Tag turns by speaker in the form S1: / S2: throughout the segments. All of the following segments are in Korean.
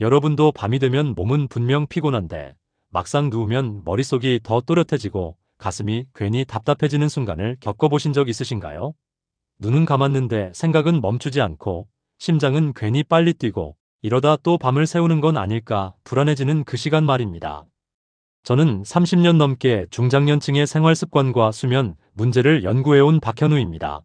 S1: 여러분도 밤이 되면 몸은 분명 피곤한데 막상 누우면 머릿속이 더 또렷해지고 가슴이 괜히 답답해지는 순간을 겪어보신 적 있으신가요? 눈은 감았는데 생각은 멈추지 않고 심장은 괜히 빨리 뛰고 이러다 또 밤을 새우는 건 아닐까 불안해지는 그 시간 말입니다. 저는 30년 넘게 중장년층의 생활 습관과 수면 문제를 연구해온 박현우입니다.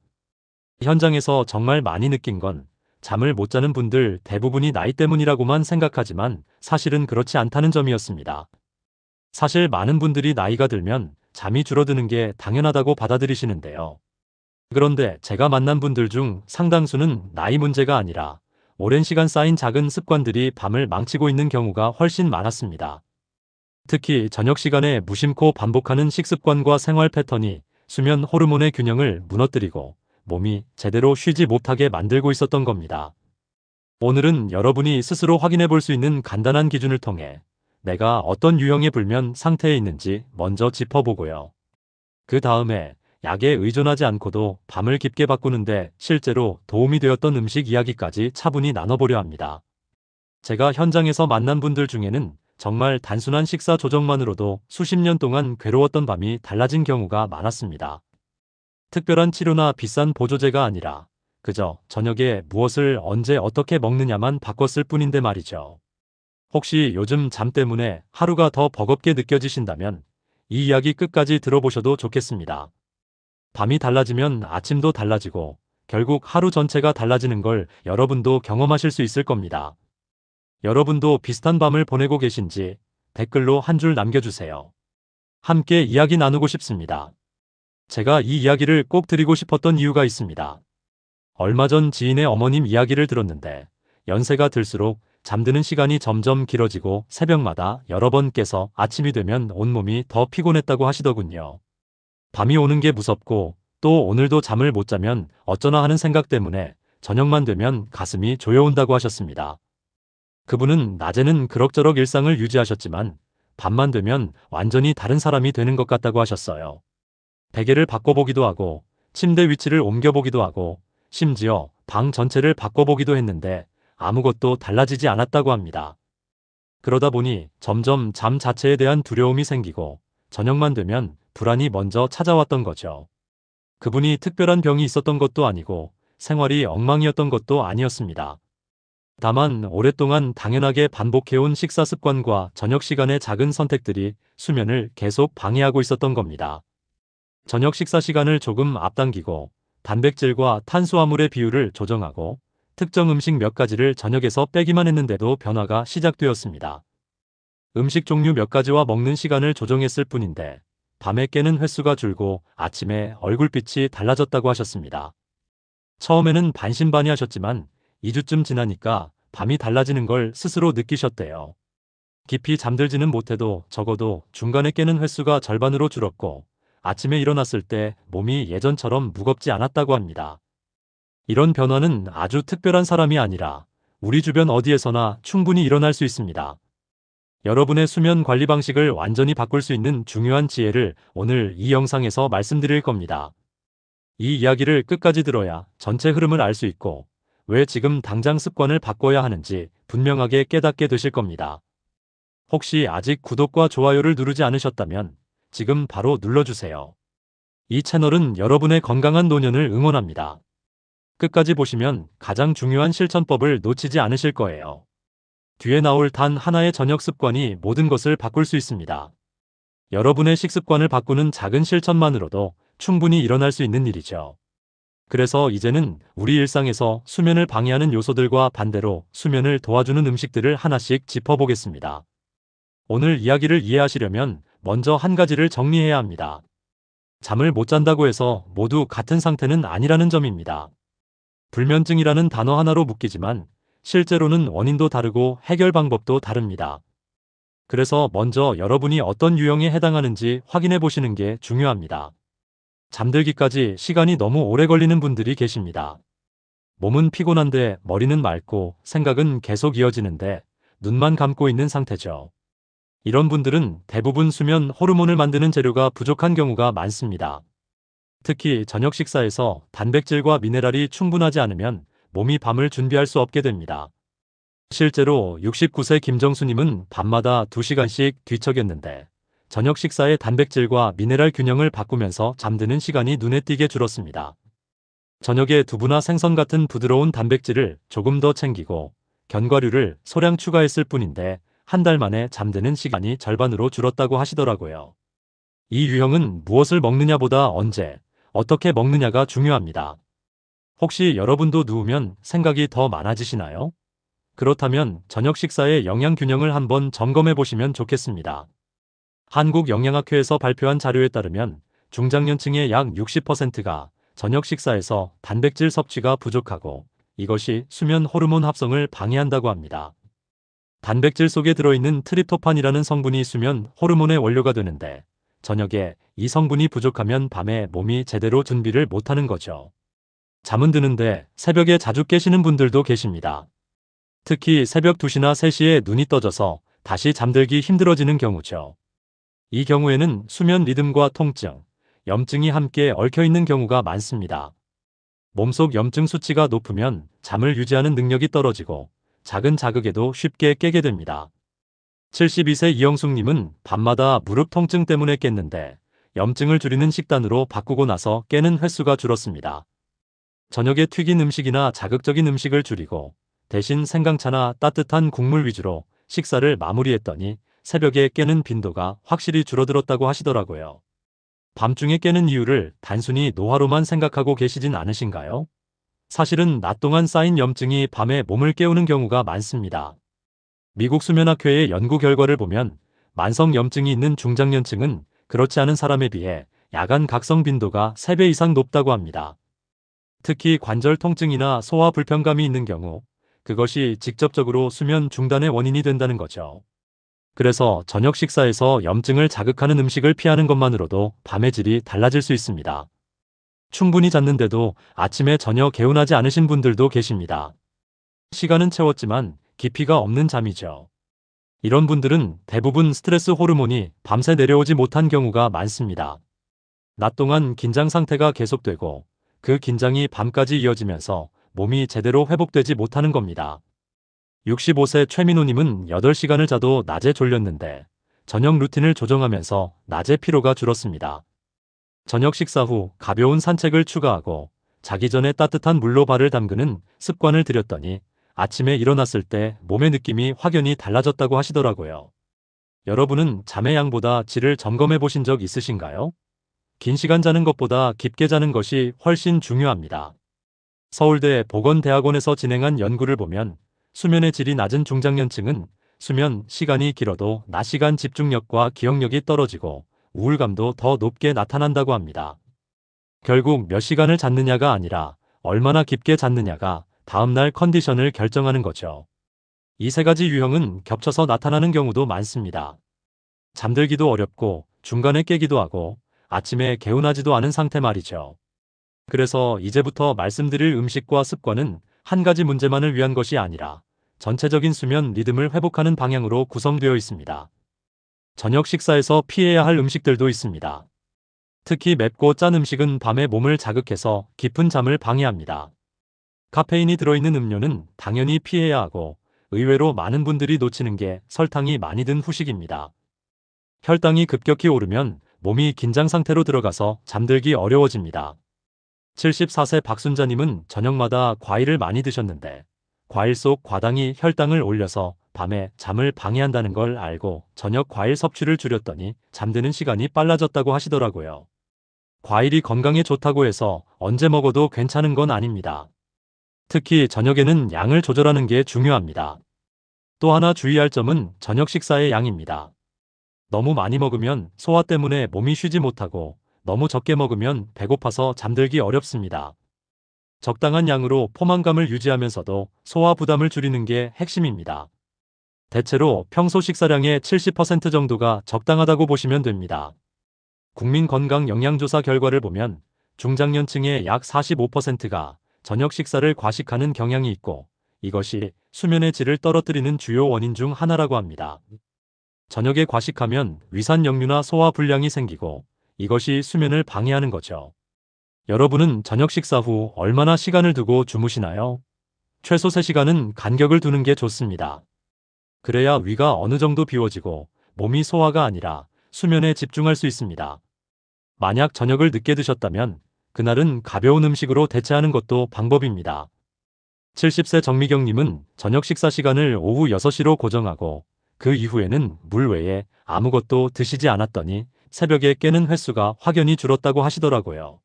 S1: 현장에서 정말 많이 느낀 건 잠을 못 자는 분들 대부분이 나이 때문이라고만 생각하지만 사실은 그렇지 않다는 점이었습니다. 사실 많은 분들이 나이가 들면 잠이 줄어드는 게 당연하다고 받아들이시는데요. 그런데 제가 만난 분들 중 상당수는 나이 문제가 아니라 오랜 시간 쌓인 작은 습관들이 밤을 망치고 있는 경우가 훨씬 많았습니다. 특히 저녁 시간에 무심코 반복하는 식습관과 생활 패턴이 수면 호르몬의 균형을 무너뜨리고 몸이 제대로 쉬지 못하게 만들고 있었던 겁니다. 오늘은 여러분이 스스로 확인해 볼 수 있는 간단한 기준을 통해 내가 어떤 유형의 불면 상태에 있는지 먼저 짚어보고요. 그 다음에 약에 의존하지 않고도 밤을 깊게 바꾸는데 실제로 도움이 되었던 음식 이야기까지 차분히 나눠보려 합니다. 제가 현장에서 만난 분들 중에는 정말 단순한 식사 조정만으로도 수십 년 동안 괴로웠던 밤이 달라진 경우가 많았습니다. 특별한 치료나 비싼 보조제가 아니라 그저 저녁에 무엇을 언제 어떻게 먹느냐만 바꿨을 뿐인데 말이죠. 혹시 요즘 잠 때문에 하루가 더 버겁게 느껴지신다면 이 이야기 끝까지 들어보셔도 좋겠습니다. 밤이 달라지면 아침도 달라지고 결국 하루 전체가 달라지는 걸 여러분도 경험하실 수 있을 겁니다. 여러분도 비슷한 밤을 보내고 계신지 댓글로 한 줄 남겨주세요. 함께 이야기 나누고 싶습니다. 제가 이 이야기를 꼭 드리고 싶었던 이유가 있습니다. 얼마 전 지인의 어머님 이야기를 들었는데 연세가 들수록 잠드는 시간이 점점 길어지고 새벽마다 여러 번 깨서 아침이 되면 온몸이 더 피곤했다고 하시더군요. 밤이 오는 게 무섭고 또 오늘도 잠을 못 자면 어쩌나 하는 생각 때문에 저녁만 되면 가슴이 조여온다고 하셨습니다. 그분은 낮에는 그럭저럭 일상을 유지하셨지만 밤만 되면 완전히 다른 사람이 되는 것 같다고 하셨어요. 베개를 바꿔보기도 하고 침대 위치를 옮겨보기도 하고 심지어 방 전체를 바꿔보기도 했는데 아무것도 달라지지 않았다고 합니다. 그러다 보니 점점 잠 자체에 대한 두려움이 생기고 저녁만 되면 불안이 먼저 찾아왔던 거죠. 그분이 특별한 병이 있었던 것도 아니고 생활이 엉망이었던 것도 아니었습니다. 다만 오랫동안 당연하게 반복해온 식사 습관과 저녁 시간의 작은 선택들이 수면을 계속 방해하고 있었던 겁니다. 저녁 식사 시간을 조금 앞당기고 단백질과 탄수화물의 비율을 조정하고 특정 음식 몇 가지를 저녁에서 빼기만 했는데도 변화가 시작되었습니다. 음식 종류 몇 가지와 먹는 시간을 조정했을 뿐인데 밤에 깨는 횟수가 줄고 아침에 얼굴빛이 달라졌다고 하셨습니다. 처음에는 반신반의 하셨지만 2주쯤 지나니까 밤이 달라지는 걸 스스로 느끼셨대요. 깊이 잠들지는 못해도 적어도 중간에 깨는 횟수가 절반으로 줄었고 아침에 일어났을 때 몸이 예전처럼 무겁지 않았다고 합니다. 이런 변화는 아주 특별한 사람이 아니라 우리 주변 어디에서나 충분히 일어날 수 있습니다. 여러분의 수면 관리 방식을 완전히 바꿀 수 있는 중요한 지혜를 오늘 이 영상에서 말씀드릴 겁니다. 이 이야기를 끝까지 들어야 전체 흐름을 알 수 있고 왜 지금 당장 습관을 바꿔야 하는지 분명하게 깨닫게 되실 겁니다. 혹시 아직 구독과 좋아요를 누르지 않으셨다면 지금 바로 눌러주세요. 이 채널은 여러분의 건강한 노년을 응원합니다. 끝까지 보시면 가장 중요한 실천법을 놓치지 않으실 거예요. 뒤에 나올 단 하나의 저녁 습관이 모든 것을 바꿀 수 있습니다. 여러분의 식습관을 바꾸는 작은 실천만으로도 충분히 일어날 수 있는 일이죠. 그래서 이제는 우리 일상에서 수면을 방해하는 요소들과 반대로 수면을 도와주는 음식들을 하나씩 짚어보겠습니다. 오늘 이야기를 이해하시려면 먼저 한 가지를 정리해야 합니다. 잠을 못 잔다고 해서 모두 같은 상태는 아니라는 점입니다. 불면증이라는 단어 하나로 묶이지만 실제로는 원인도 다르고 해결 방법도 다릅니다. 그래서 먼저 여러분이 어떤 유형에 해당하는지 확인해 보시는 게 중요합니다. 잠들기까지 시간이 너무 오래 걸리는 분들이 계십니다. 몸은 피곤한데 머리는 맑고 생각은 계속 이어지는데 눈만 감고 있는 상태죠. 이런 분들은 대부분 수면 호르몬을 만드는 재료가 부족한 경우가 많습니다. 특히 저녁 식사에서 단백질과 미네랄이 충분하지 않으면 몸이 밤을 준비할 수 없게 됩니다. 실제로 69세 김정수님은 밤마다 2시간씩 뒤척였는데 저녁 식사의 단백질과 미네랄 균형을 바꾸면서 잠드는 시간이 눈에 띄게 줄었습니다. 저녁에 두부나 생선 같은 부드러운 단백질을 조금 더 챙기고 견과류를 소량 추가했을 뿐인데 한 달 만에 잠드는 시간이 절반으로 줄었다고 하시더라고요. 이 유형은 무엇을 먹느냐보다 언제, 어떻게 먹느냐가 중요합니다. 혹시 여러분도 누우면 생각이 더 많아지시나요? 그렇다면 저녁 식사의 영양 균형을 한번 점검해 보시면 좋겠습니다. 한국영양학회에서 발표한 자료에 따르면 중장년층의 약 60%가 저녁 식사에서 단백질 섭취가 부족하고 이것이 수면 호르몬 합성을 방해한다고 합니다. 단백질 속에 들어있는 트립토판이라는 성분이 수면 호르몬의 원료가 되는데 저녁에 이 성분이 부족하면 밤에 몸이 제대로 준비를 못하는 거죠. 잠은 드는데 새벽에 자주 깨시는 분들도 계십니다. 특히 새벽 2시나 3시에 눈이 떠져서 다시 잠들기 힘들어지는 경우죠. 이 경우에는 수면 리듬과 통증, 염증이 함께 얽혀 있는 경우가 많습니다. 몸속 염증 수치가 높으면 잠을 유지하는 능력이 떨어지고 작은 자극에도 쉽게 깨게 됩니다. 72세 이영숙님은 밤마다 무릎 통증 때문에 깼는데 염증을 줄이는 식단으로 바꾸고 나서 깨는 횟수가 줄었습니다. 저녁에 튀긴 음식이나 자극적인 음식을 줄이고 대신 생강차나 따뜻한 국물 위주로 식사를 마무리했더니 새벽에 깨는 빈도가 확실히 줄어들었다고 하시더라고요. 밤중에 깨는 이유를 단순히 노화로만 생각하고 계시진 않으신가요? 사실은 낮 동안 쌓인 염증이 밤에 몸을 깨우는 경우가 많습니다. 미국 수면학회의 연구 결과를 보면 만성 염증이 있는 중장년층은 그렇지 않은 사람에 비해 야간 각성 빈도가 3배 이상 높다고 합니다. 특히 관절 통증이나 소화 불편감이 있는 경우 그것이 직접적으로 수면 중단의 원인이 된다는 거죠. 그래서 저녁 식사에서 염증을 자극하는 음식을 피하는 것만으로도 밤의 질이 달라질 수 있습니다. 충분히 잤는데도 아침에 전혀 개운하지 않으신 분들도 계십니다. 시간은 채웠지만 깊이가 없는 잠이죠. 이런 분들은 대부분 스트레스 호르몬이 밤새 내려오지 못한 경우가 많습니다. 낮 동안 긴장 상태가 계속되고 그 긴장이 밤까지 이어지면서 몸이 제대로 회복되지 못하는 겁니다. 65세 최민호님은 8시간을 자도 낮에 졸렸는데 저녁 루틴을 조정하면서 낮에 피로가 줄었습니다. 저녁 식사 후 가벼운 산책을 추가하고 자기 전에 따뜻한 물로 발을 담그는 습관을 들였더니 아침에 일어났을 때 몸의 느낌이 확연히 달라졌다고 하시더라고요. 여러분은 잠의 양보다 질을 점검해 보신 적 있으신가요? 긴 시간 자는 것보다 깊게 자는 것이 훨씬 중요합니다. 서울대 보건대학원에서 진행한 연구를 보면 수면의 질이 낮은 중장년층은 수면 시간이 길어도 낮 시간 집중력과 기억력이 떨어지고 우울감도 더 높게 나타난다고 합니다. 결국 몇 시간을 잤느냐가 아니라 얼마나 깊게 잤느냐가 다음날 컨디션을 결정하는 거죠. 이 세 가지 유형은 겹쳐서 나타나는 경우도 많습니다. 잠들기도 어렵고 중간에 깨기도 하고 아침에 개운하지도 않은 상태 말이죠. 그래서 이제부터 말씀드릴 음식과 습관은 한 가지 문제만을 위한 것이 아니라 전체적인 수면 리듬을 회복하는 방향으로 구성되어 있습니다. 저녁 식사에서 피해야 할 음식들도 있습니다. 특히 맵고 짠 음식은 밤에 몸을 자극해서 깊은 잠을 방해합니다. 카페인이 들어있는 음료는 당연히 피해야 하고 의외로 많은 분들이 놓치는 게 설탕이 많이 든 후식입니다. 혈당이 급격히 오르면 몸이 긴장 상태로 들어가서 잠들기 어려워집니다. 74세 박순자님은 저녁마다 과일을 많이 드셨는데 과일 속 과당이 혈당을 올려서 밤에 잠을 방해한다는 걸 알고 저녁 과일 섭취를 줄였더니 잠드는 시간이 빨라졌다고 하시더라고요. 과일이 건강에 좋다고 해서 언제 먹어도 괜찮은 건 아닙니다. 특히 저녁에는 양을 조절하는 게 중요합니다. 또 하나 주의할 점은 저녁 식사의 양입니다. 너무 많이 먹으면 소화 때문에 몸이 쉬지 못하고 너무 적게 먹으면 배고파서 잠들기 어렵습니다. 적당한 양으로 포만감을 유지하면서도 소화 부담을 줄이는 게 핵심입니다. 대체로 평소 식사량의 70% 정도가 적당하다고 보시면 됩니다. 국민건강영양조사 결과를 보면 중장년층의 약 45%가 저녁 식사를 과식하는 경향이 있고 이것이 수면의 질을 떨어뜨리는 주요 원인 중 하나라고 합니다. 저녁에 과식하면 위산역류나 소화 불량이 생기고 이것이 수면을 방해하는 거죠. 여러분은 저녁 식사 후 얼마나 시간을 두고 주무시나요? 최소 3시간은 간격을 두는 게 좋습니다. 그래야 위가 어느 정도 비워지고 몸이 소화가 아니라 수면에 집중할 수 있습니다. 만약 저녁을 늦게 드셨다면 그날은 가벼운 음식으로 대체하는 것도 방법입니다. 70세 정미경님은 저녁 식사 시간을 오후 6시로 고정하고 그 이후에는 물 외에 아무것도 드시지 않았더니 새벽에 깨는 횟수가 확연히 줄었다고 하시더라고요.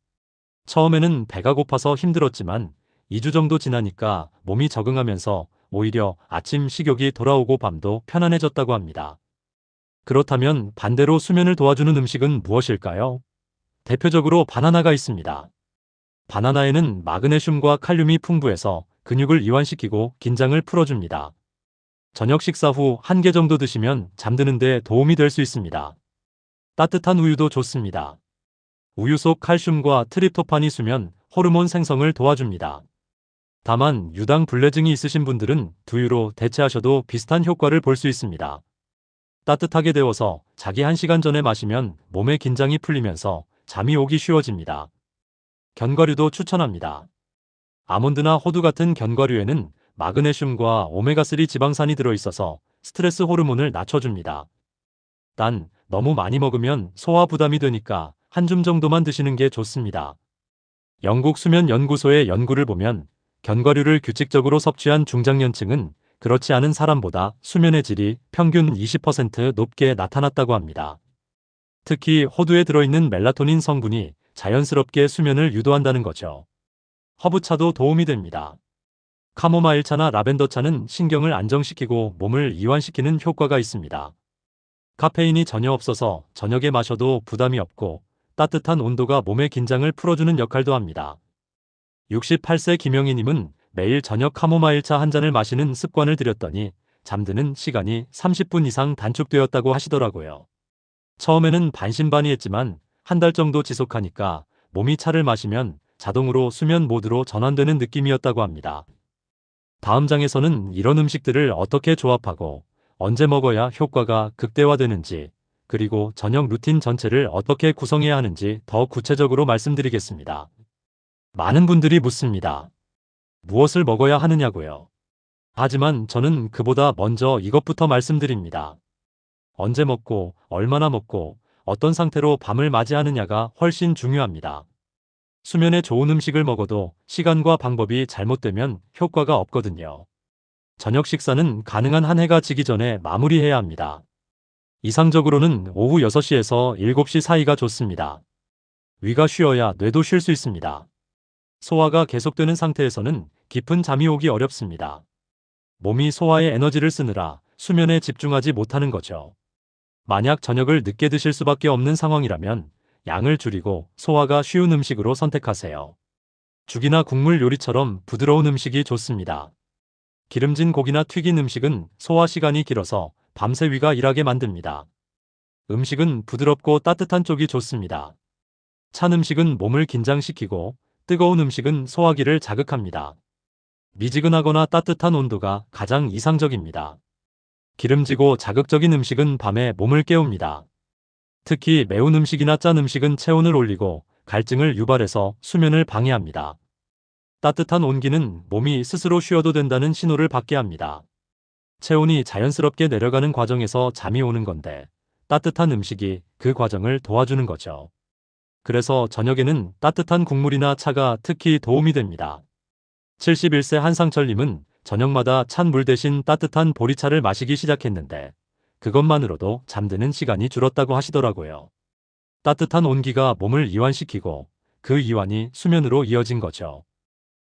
S1: 처음에는 배가 고파서 힘들었지만 2주 정도 지나니까 몸이 적응하면서 오히려 아침 식욕이 돌아오고 밤도 편안해졌다고 합니다. 그렇다면 반대로 수면을 도와주는 음식은 무엇일까요? 대표적으로 바나나가 있습니다. 바나나에는 마그네슘과 칼륨이 풍부해서 근육을 이완시키고 긴장을 풀어줍니다. 저녁 식사 후 한 개 정도 드시면 잠드는 데 도움이 될 수 있습니다. 따뜻한 우유도 좋습니다. 우유 속 칼슘과 트립토판이 수면, 호르몬 생성을 도와줍니다. 다만 유당 불내증이 있으신 분들은 두유로 대체하셔도 비슷한 효과를 볼 수 있습니다. 따뜻하게 데워서 자기 1시간 전에 마시면 몸의 긴장이 풀리면서 잠이 오기 쉬워집니다. 견과류도 추천합니다. 아몬드나 호두 같은 견과류에는 마그네슘과 오메가3 지방산이 들어있어서 스트레스 호르몬을 낮춰줍니다. 단, 너무 많이 먹으면 소화 부담이 되니까 한 줌 정도만 드시는 게 좋습니다. 영국 수면 연구소의 연구를 보면 견과류를 규칙적으로 섭취한 중장년층은 그렇지 않은 사람보다 수면의 질이 평균 20% 높게 나타났다고 합니다. 특히 호두에 들어있는 멜라토닌 성분이 자연스럽게 수면을 유도한다는 거죠. 허브차도 도움이 됩니다. 카모마일 차나 라벤더 차는 신경을 안정시키고 몸을 이완시키는 효과가 있습니다. 카페인이 전혀 없어서 저녁에 마셔도 부담이 없고 따뜻한 온도가 몸의 긴장을 풀어주는 역할도 합니다. 68세 김영희님은 매일 저녁 카모마일차 한 잔을 마시는 습관을 들였더니 잠드는 시간이 30분 이상 단축되었다고 하시더라고요. 처음에는 반신반의했지만 한 달 정도 지속하니까 몸이 차를 마시면 자동으로 수면 모드로 전환되는 느낌이었다고 합니다. 다음 장에서는 이런 음식들을 어떻게 조합하고 언제 먹어야 효과가 극대화되는지 그리고 저녁 루틴 전체를 어떻게 구성해야 하는지 더 구체적으로 말씀드리겠습니다. 많은 분들이 묻습니다. 무엇을 먹어야 하느냐고요. 하지만 저는 그보다 먼저 이것부터 말씀드립니다. 언제 먹고 얼마나 먹고 어떤 상태로 밤을 맞이하느냐가 훨씬 중요합니다. 수면에 좋은 음식을 먹어도 시간과 방법이 잘못되면 효과가 없거든요. 저녁 식사는 가능한 한 해가 지기 전에 마무리해야 합니다. 이상적으로는 오후 6시에서 7시 사이가 좋습니다. 위가 쉬어야 뇌도 쉴 수 있습니다. 소화가 계속되는 상태에서는 깊은 잠이 오기 어렵습니다. 몸이 소화에 에너지를 쓰느라 수면에 집중하지 못하는 거죠. 만약 저녁을 늦게 드실 수밖에 없는 상황이라면 양을 줄이고 소화가 쉬운 음식으로 선택하세요. 죽이나 국물 요리처럼 부드러운 음식이 좋습니다. 기름진 고기나 튀긴 음식은 소화 시간이 길어서 밤새 위가 일하게 만듭니다. 음식은 부드럽고 따뜻한 쪽이 좋습니다. 찬 음식은 몸을 긴장시키고 뜨거운 음식은 소화기를 자극합니다. 미지근하거나 따뜻한 온도가 가장 이상적입니다. 기름지고 자극적인 음식은 밤에 몸을 깨웁니다. 특히 매운 음식이나 짠 음식은 체온을 올리고 갈증을 유발해서 수면을 방해합니다. 따뜻한 온기는 몸이 스스로 쉬어도 된다는 신호를 받게 합니다. 체온이 자연스럽게 내려가는 과정에서 잠이 오는 건데 따뜻한 음식이 그 과정을 도와주는 거죠. 그래서 저녁에는 따뜻한 국물이나 차가 특히 도움이 됩니다. 71세 한상철님은 저녁마다 찬 물 대신 따뜻한 보리차를 마시기 시작했는데 그것만으로도 잠드는 시간이 줄었다고 하시더라고요. 따뜻한 온기가 몸을 이완시키고 그 이완이 수면으로 이어진 거죠.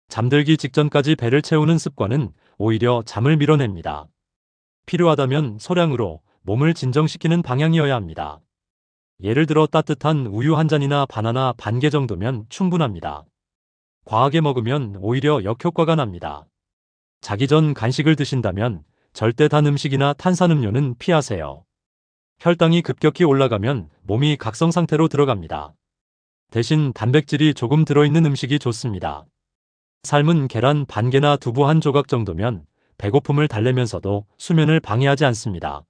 S1: 잠들기 직전까지 배를 채우는 습관은 오히려 잠을 밀어냅니다. 필요하다면 소량으로 몸을 진정시키는 방향이어야 합니다. 예를 들어 따뜻한 우유 한 잔이나 바나나 반 개 정도면 충분합니다. 과하게 먹으면 오히려 역효과가 납니다. 자기 전 간식을 드신다면 절대 단 음식이나 탄산음료는 피하세요. 혈당이 급격히 올라가면 몸이 각성 상태로 들어갑니다. 대신 단백질이 조금 들어있는 음식이 좋습니다. 삶은 계란 반 개나 두부 한 조각 정도면 배고픔을 달래면서도 수면을 방해하지 않습니다.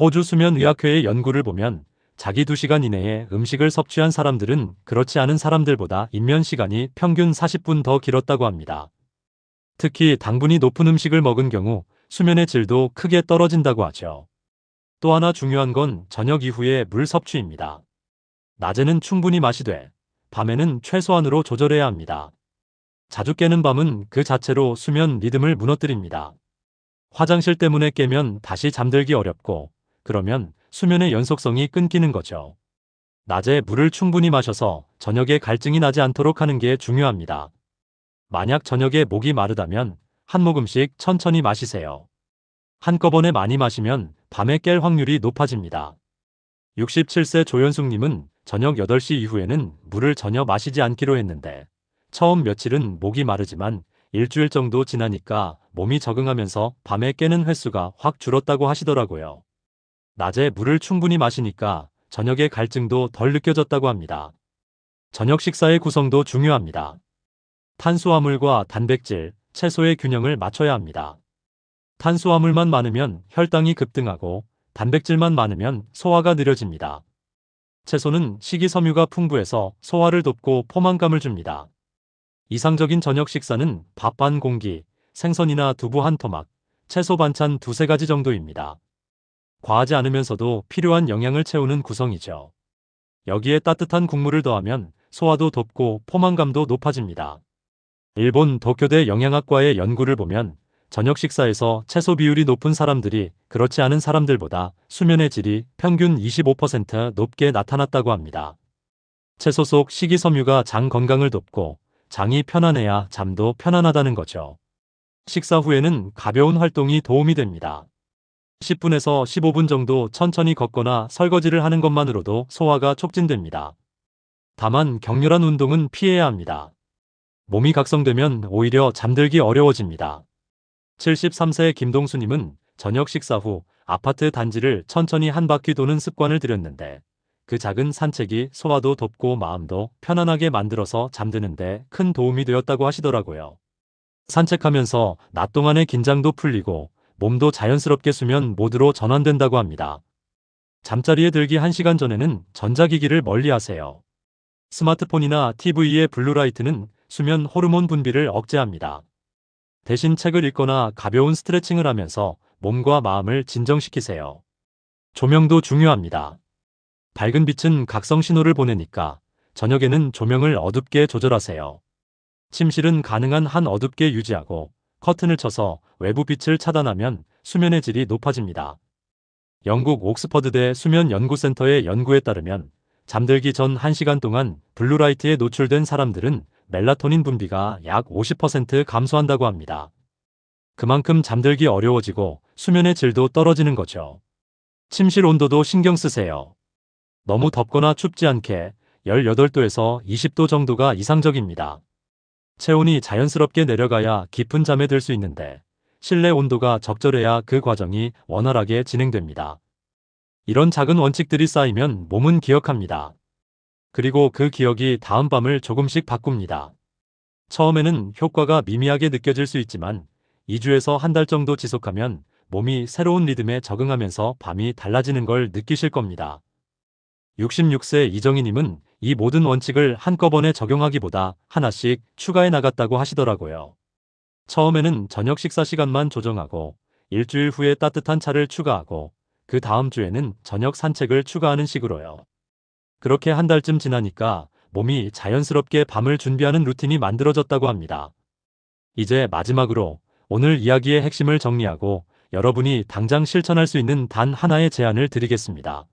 S1: 호주 수면의학회의 연구를 보면 자기 2시간 이내에 음식을 섭취한 사람들은 그렇지 않은 사람들보다 인면 시간이 평균 40분 더 길었다고 합니다. 특히 당분이 높은 음식을 먹은 경우 수면의 질도 크게 떨어진다고 하죠. 또 하나 중요한 건 저녁 이후의 물 섭취입니다. 낮에는 충분히 마시 되 밤에는 최소한으로 조절해야 합니다. 자주 깨는 밤은 그 자체로 수면 리듬을 무너뜨립니다. 화장실 때문에 깨면 다시 잠들기 어렵고 그러면 수면의 연속성이 끊기는 거죠. 낮에 물을 충분히 마셔서 저녁에 갈증이 나지 않도록 하는 게 중요합니다. 만약 저녁에 목이 마르다면 한 모금씩 천천히 마시세요. 한꺼번에 많이 마시면 밤에 깰 확률이 높아집니다. 67세 조현숙님은 저녁 8시 이후에는 물을 전혀 마시지 않기로 했는데 처음 며칠은 목이 마르지만 일주일 정도 지나니까 몸이 적응하면서 밤에 깨는 횟수가 확 줄었다고 하시더라고요. 낮에 물을 충분히 마시니까 저녁에 갈증도 덜 느껴졌다고 합니다. 저녁 식사의 구성도 중요합니다. 탄수화물과 단백질, 채소의 균형을 맞춰야 합니다. 탄수화물만 많으면 혈당이 급등하고 단백질만 많으면 소화가 느려집니다. 채소는 식이섬유가 풍부해서 소화를 돕고 포만감을 줍니다. 이상적인 저녁 식사는 밥 반 공기, 생선이나 두부 한 토막, 채소 반찬 두세 가지 정도입니다. 과하지 않으면서도 필요한 영양을 채우는 구성이죠. 여기에 따뜻한 국물을 더하면 소화도 돕고 포만감도 높아집니다. 일본 도쿄대 영양학과의 연구를 보면 저녁 식사에서 채소 비율이 높은 사람들이 그렇지 않은 사람들보다 수면의 질이 평균 25% 높게 나타났다고 합니다. 채소 속 식이섬유가 장 건강을 돕고 장이 편안해야 잠도 편안하다는 거죠. 식사 후에는 가벼운 활동이 도움이 됩니다. 10분에서 15분 정도 천천히 걷거나 설거지를 하는 것만으로도 소화가 촉진됩니다. 다만 격렬한 운동은 피해야 합니다. 몸이 각성되면 오히려 잠들기 어려워집니다. 73세 김동수님은 저녁 식사 후 아파트 단지를 천천히 한 바퀴 도는 습관을 들였는데 그 작은 산책이 소화도 돕고 마음도 편안하게 만들어서 잠드는데 큰 도움이 되었다고 하시더라고요. 산책하면서 낮 동안의 긴장도 풀리고 몸도 자연스럽게 수면 모드로 전환된다고 합니다. 잠자리에 들기 1시간 전에는 전자기기를 멀리 하세요. 스마트폰이나 TV의 블루라이트는 수면 호르몬 분비를 억제합니다. 대신 책을 읽거나 가벼운 스트레칭을 하면서 몸과 마음을 진정시키세요. 조명도 중요합니다. 밝은 빛은 각성 신호를 보내니까 저녁에는 조명을 어둡게 조절하세요. 침실은 가능한 한 어둡게 유지하고 커튼을 쳐서 외부 빛을 차단하면 수면의 질이 높아집니다. 영국 옥스퍼드대 수면연구센터의 연구에 따르면 잠들기 전 1시간 동안 블루라이트에 노출된 사람들은 멜라토닌 분비가 약 50% 감소한다고 합니다. 그만큼 잠들기 어려워지고 수면의 질도 떨어지는 거죠. 침실 온도도 신경 쓰세요. 너무 덥거나 춥지 않게 18도에서 20도 정도가 이상적입니다. 체온이 자연스럽게 내려가야 깊은 잠에 들 수 있는데 실내 온도가 적절해야 그 과정이 원활하게 진행됩니다. 이런 작은 원칙들이 쌓이면 몸은 기억합니다. 그리고 그 기억이 다음 밤을 조금씩 바꿉니다. 처음에는 효과가 미미하게 느껴질 수 있지만 2주에서 한 달 정도 지속하면 몸이 새로운 리듬에 적응하면서 밤이 달라지는 걸 느끼실 겁니다. 66세 이정희님은 이 모든 원칙을 한꺼번에 적용하기보다 하나씩 추가해 나갔다고 하시더라고요. 처음에는 저녁 식사 시간만 조정하고 일주일 후에 따뜻한 차를 추가하고 그 다음 주에는 저녁 산책을 추가하는 식으로요. 그렇게 한 달쯤 지나니까 몸이 자연스럽게 밤을 준비하는 루틴이 만들어졌다고 합니다. 이제 마지막으로 오늘 이야기의 핵심을 정리하고 여러분이 당장 실천할 수 있는 단 하나의 제안을 드리겠습니다.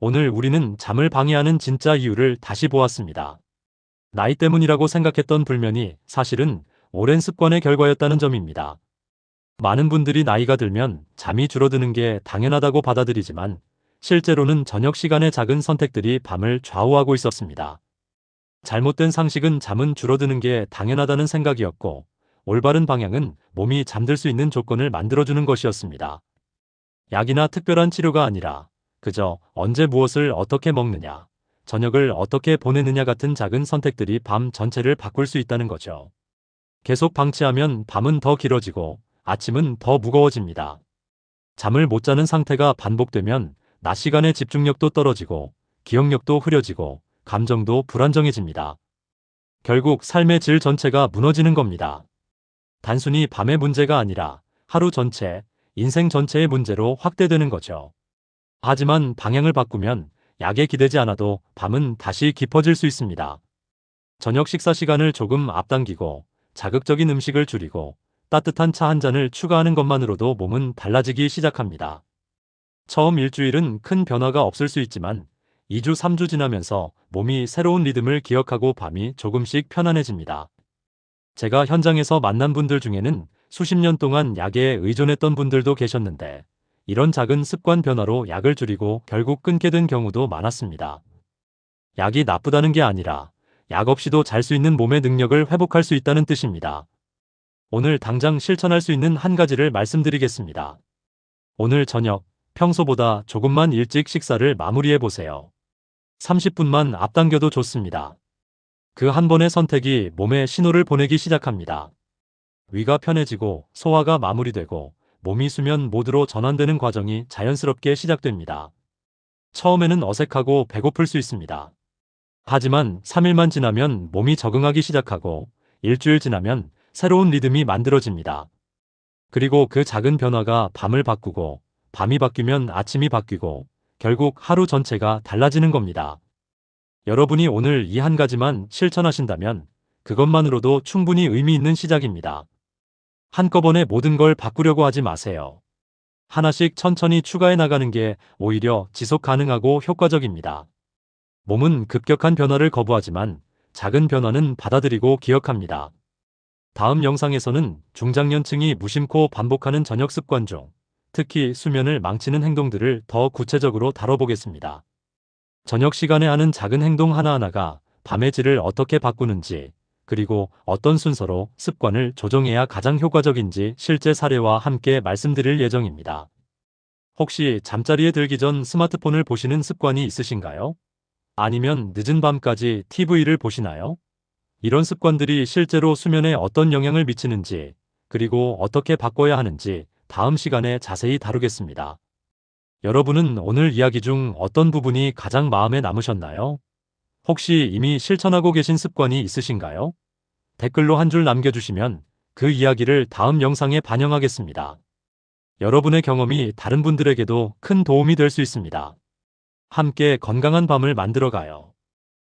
S1: 오늘 우리는 잠을 방해하는 진짜 이유를 다시 보았습니다. 나이 때문이라고 생각했던 불면이 사실은 오랜 습관의 결과였다는 점입니다. 많은 분들이 나이가 들면 잠이 줄어드는 게 당연하다고 받아들이지만 실제로는 저녁 시간의 작은 선택들이 밤을 좌우하고 있었습니다. 잘못된 상식은 잠은 줄어드는 게 당연하다는 생각이었고 올바른 방향은 몸이 잠들 수 있는 조건을 만들어주는 것이었습니다. 약이나 특별한 치료가 아니라 그저 언제 무엇을 어떻게 먹느냐, 저녁을 어떻게 보내느냐 같은 작은 선택들이 밤 전체를 바꿀 수 있다는 거죠. 계속 방치하면 밤은 더 길어지고 아침은 더 무거워집니다. 잠을 못 자는 상태가 반복되면 낮 시간의 집중력도 떨어지고 기억력도 흐려지고 감정도 불안정해집니다. 결국 삶의 질 전체가 무너지는 겁니다. 단순히 밤의 문제가 아니라 하루 전체, 인생 전체의 문제로 확대되는 거죠. 하지만 방향을 바꾸면 약에 기대지 않아도 밤은 다시 깊어질 수 있습니다. 저녁 식사 시간을 조금 앞당기고 자극적인 음식을 줄이고 따뜻한 차 한 잔을 추가하는 것만으로도 몸은 달라지기 시작합니다. 처음 일주일은 큰 변화가 없을 수 있지만 2주, 3주 지나면서 몸이 새로운 리듬을 기억하고 밤이 조금씩 편안해집니다. 제가 현장에서 만난 분들 중에는 수십 년 동안 약에 의존했던 분들도 계셨는데 이런 작은 습관 변화로 약을 줄이고 결국 끊게 된 경우도 많았습니다. 약이 나쁘다는 게 아니라 약 없이도 잘 수 있는 몸의 능력을 회복할 수 있다는 뜻입니다. 오늘 당장 실천할 수 있는 한 가지를 말씀드리겠습니다. 오늘 저녁 평소보다 조금만 일찍 식사를 마무리해 보세요. 30분만 앞당겨도 좋습니다. 그 한 번의 선택이 몸에 신호를 보내기 시작합니다. 위가 편해지고 소화가 마무리되고 몸이 수면 모드로 전환되는 과정이 자연스럽게 시작됩니다. 처음에는 어색하고 배고플 수 있습니다. 하지만 3일만 지나면 몸이 적응하기 시작하고 일주일 지나면 새로운 리듬이 만들어집니다. 그리고 그 작은 변화가 밤을 바꾸고 밤이 바뀌면 아침이 바뀌고 결국 하루 전체가 달라지는 겁니다. 여러분이 오늘 이 한 가지만 실천하신다면 그것만으로도 충분히 의미 있는 시작입니다. 한꺼번에 모든 걸 바꾸려고 하지 마세요. 하나씩 천천히 추가해 나가는 게 오히려 지속 가능하고 효과적입니다. 몸은 급격한 변화를 거부하지만 작은 변화는 받아들이고 기억합니다. 다음 영상에서는 중장년층이 무심코 반복하는 저녁 습관 중 특히 수면을 망치는 행동들을 더 구체적으로 다뤄보겠습니다. 저녁 시간에 하는 작은 행동 하나하나가 밤의 질을 어떻게 바꾸는지 그리고 어떤 순서로 습관을 조정해야 가장 효과적인지 실제 사례와 함께 말씀드릴 예정입니다. 혹시 잠자리에 들기 전 스마트폰을 보시는 습관이 있으신가요? 아니면 늦은 밤까지 TV를 보시나요? 이런 습관들이 실제로 수면에 어떤 영향을 미치는지 그리고 어떻게 바꿔야 하는지 다음 시간에 자세히 다루겠습니다. 여러분은 오늘 이야기 중 어떤 부분이 가장 마음에 남으셨나요? 혹시 이미 실천하고 계신 습관이 있으신가요? 댓글로 한 줄 남겨주시면 그 이야기를 다음 영상에 반영하겠습니다. 여러분의 경험이 다른 분들에게도 큰 도움이 될 수 있습니다. 함께 건강한 밤을 만들어 가요.